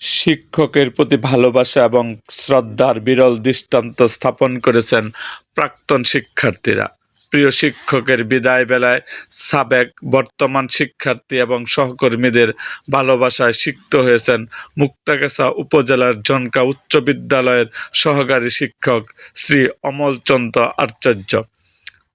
শিক্ষকের প্রতি ভালোবাসা এবং শ্রদ্ধার বিরল দৃষ্টান্ত স্থাপন করেছেন প্রাক্তন শিক্ষার্থীরা। প্রিয় শিক্ষকের বিদায় বেলায় সাবেক বর্তমান শিক্ষার্থী এবং সহকর্মীদের ভালোবাসায় সিক্ত হয়েছেন মুক্তাগাছা উপজেলার জনকা উচ্চ বিদ্যালয়ের সহকারী শিক্ষক শ্রী অমলচন্দ্র আচার্য।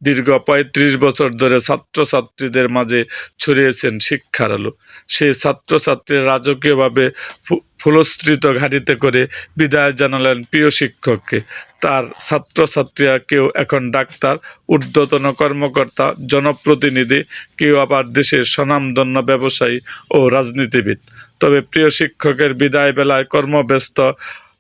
দীর্ঘ পঁয়ত্রিশ বছর ধরে ছাত্রছাত্রীদের মাঝে ছড়িয়েছেন শিক্ষার আলো। সেই ছাত্রছাত্রীরা রাজকীয়ভাবে ফু- ফুলশ্রিত ঘাড়িতে করে বিদায় জানালেন প্রিয় শিক্ষককে। তার ছাত্রছাত্রীরা কেউ এখন ডাক্তার, ঊর্ধ্বতন কর্মকর্তা, জনপ্রতিনিধি, কেউ আবার দেশের স্বনামধন্য ব্যবসায়ী ও রাজনীতিবিদ। তবে প্রিয় শিক্ষকের বিদায় বেলায় কর্মব্যস্ত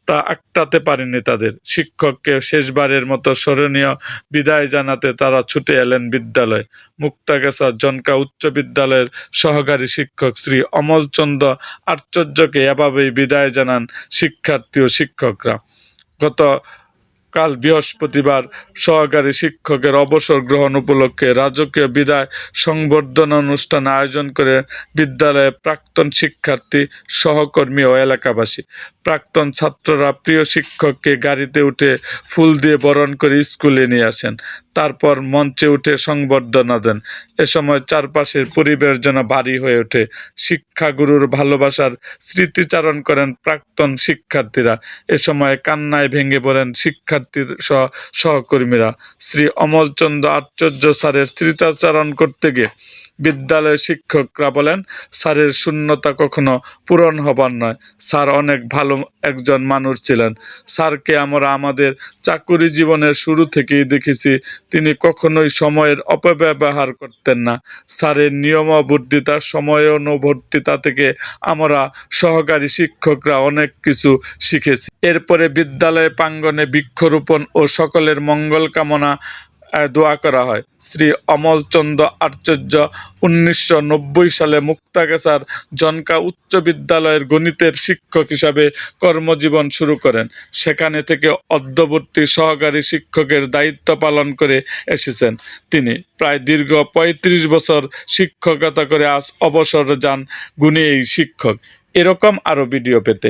তা আটকাতে পারেনি তাদের। শিক্ষককে শেষবারের মতো স্মরণীয় বিদায় জানাতে তারা ছুটে এলেন বিদ্যালয়। মুক্তাগাছা জনকা উচ্চ বিদ্যালয়ের সহকারী শিক্ষক শ্রী অমলচন্দ্র আশ্চর্যকে এভাবেই বিদায় জানান শিক্ষার্থী ও শিক্ষকরা। গত কাল বৃহস্পতিবার সহকারী শিক্ষকের অবসর গ্রহণ উপলক্ষে রাজকীয় বিদায় সংবর্ধনা অনুষ্ঠান আয়োজন করে বিদ্যালয়ে প্রাক্তন শিক্ষার্থী, সহকর্মী ও এলাকাবাসী। প্রাক্তন ছাত্ররা প্রিয় শিক্ষককে গাড়িতে উঠে ফুল দিয়ে বরণ করে স্কুলে নিয়ে আসেন। তারপর মঞ্চে উঠে সংবর্ধনা দেন। এ সময় চারপাশের পরিবেশ যেন ভারী হয়ে ওঠে। শিক্ষাগুরুর ভালোবাসার স্মৃতিচারণ করেন প্রাক্তন শিক্ষার্থীরা। এ সময় কান্নায় ভেঙে পড়েন শিক্ষার্থীর সহ সহকর্মীরা। শ্রী অমলচন্দ্র আচার্য স্যারের স্মৃতিচারণ করতে গিয়ে বিদ্যালয়ের শিক্ষকরা বলেন, স্যারের শূন্যতা কখনো পূরণ হবার নয়। স্যার অনেক ভালো একজন মানুষ ছিলেন। স্যারকে আমরা আমাদের চাকুরি জীবনের শুরু থেকেই দেখেছি। তিনি কখনোই সময়ের অপব্যবহার করতেন না। স্যারের সময় সময়ানুবর্তিতা থেকে আমরা সহকারী শিক্ষকরা অনেক কিছু শিখেছি। এরপরে বিদ্যালয় প্রাঙ্গণে বৃক্ষরোপণ ও সকলের মঙ্গল কামনা দোয়া করা হয়। শ্রী অমলচন্দ্র আচার্য উনিশশো নব্বই সালে মুক্তাগাছার জনকা উচ্চ বিদ্যালয়ের গণিতের শিক্ষক হিসাবে কর্মজীবন শুরু করেন। সেখানে থেকে অদ্যবর্তী সহকারী শিক্ষকের দায়িত্ব পালন করে এসেছেন। তিনি প্রায় দীর্ঘ পঁয়ত্রিশ বছর শিক্ষকতা করে আজ অবসর যান গুণী এই শিক্ষক। এরকম আরও ভিডিও পেতে